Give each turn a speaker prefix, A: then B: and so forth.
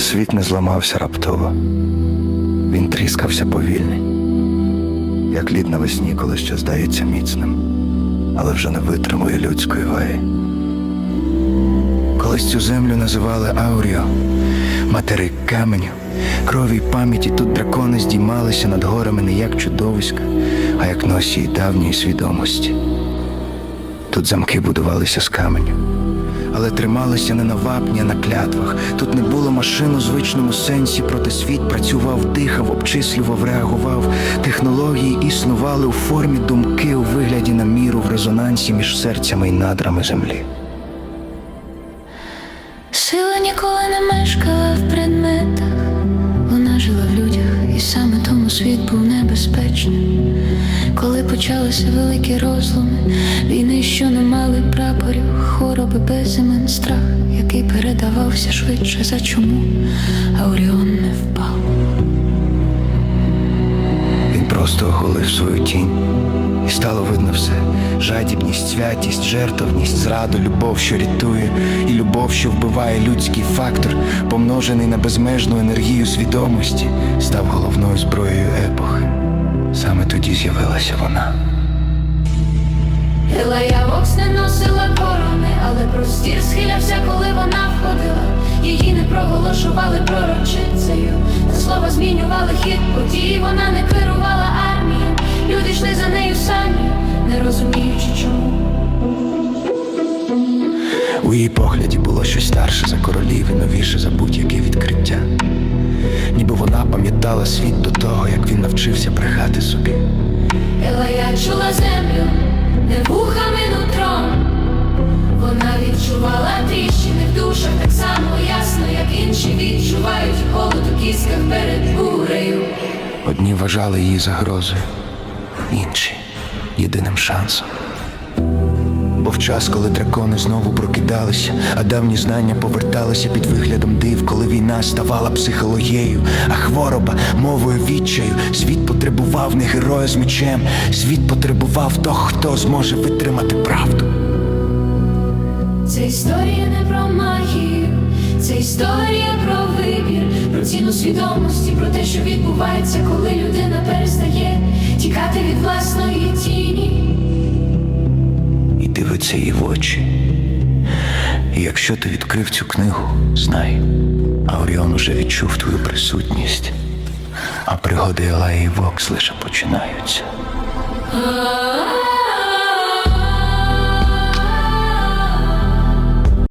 A: Світ не зламався раптово. Він тріскався повільний, як лід навесні, коли ще здається міцним, але вже не витримує людської ваги. Колись цю землю називали Ауріо, материк каменю, крові й пам'яті тут дракони здіймалися над горами не як чудовиська, а як носії давньої свідомості. Тут замки будувалися з каменю, але трималися не на вапні, а на клятвах. Тут не було машин у звичному сенсі, проте світ працював, дихав, обчислював, реагував. Технології існували у формі думки у вигляді на міру в резонансі між серцями і надрами землі.
B: Сила ніколи не мешкала в предметах, вона жила в людях, і саме тому світ був небезпечним. Коли почалися великі розломи, війни, що не мали прапорів, хвороби без імен, страх, який передавався швидше за чому, а Оріон не впав.
A: Він просто оголив свою тінь, і стало видно все: жадібність, святість, жертовність, зраду, любов, що рятує, і любов, що вбиває людський фактор, помножений на безмежну енергію свідомості, став головною зброєю епохи. Саме тоді з'явилася вона.
B: Елея Вокс не носила корони, але простір схилявся, коли вона входила. Її не проголошували пророчицею, та слова змінювали хід подій. Вона не керувала армією, люди йшли за нею самі, не розуміючи чому.
A: У її погляді було щось старше за королів і новіше за будь-яке відкриття. Ніби вона пам'ятала світ до того, як він навчився брехати собі.
B: В душах так само ясно, як інші відчувають холод у кісках перед бурею.
A: Одні вважали її загрозою, інші єдиним шансом. Бо в час, коли дракони знову прокидалися, а давні знання поверталися під виглядом див, коли війна ставала психологією, а хвороба мовою відчаю, світ потребував не героя з мечем, світ потребував того, хто зможе витримати правду.
B: Історія про вибір, про ціну свідомості, про те, що відбувається, коли людина перестає тікати від власної тіні.
A: і дивиться їй в очі. І якщо ти відкрив цю книгу, знай, Ауріон уже відчув твою присутність, а пригоди Елеї Вокс лише починаються.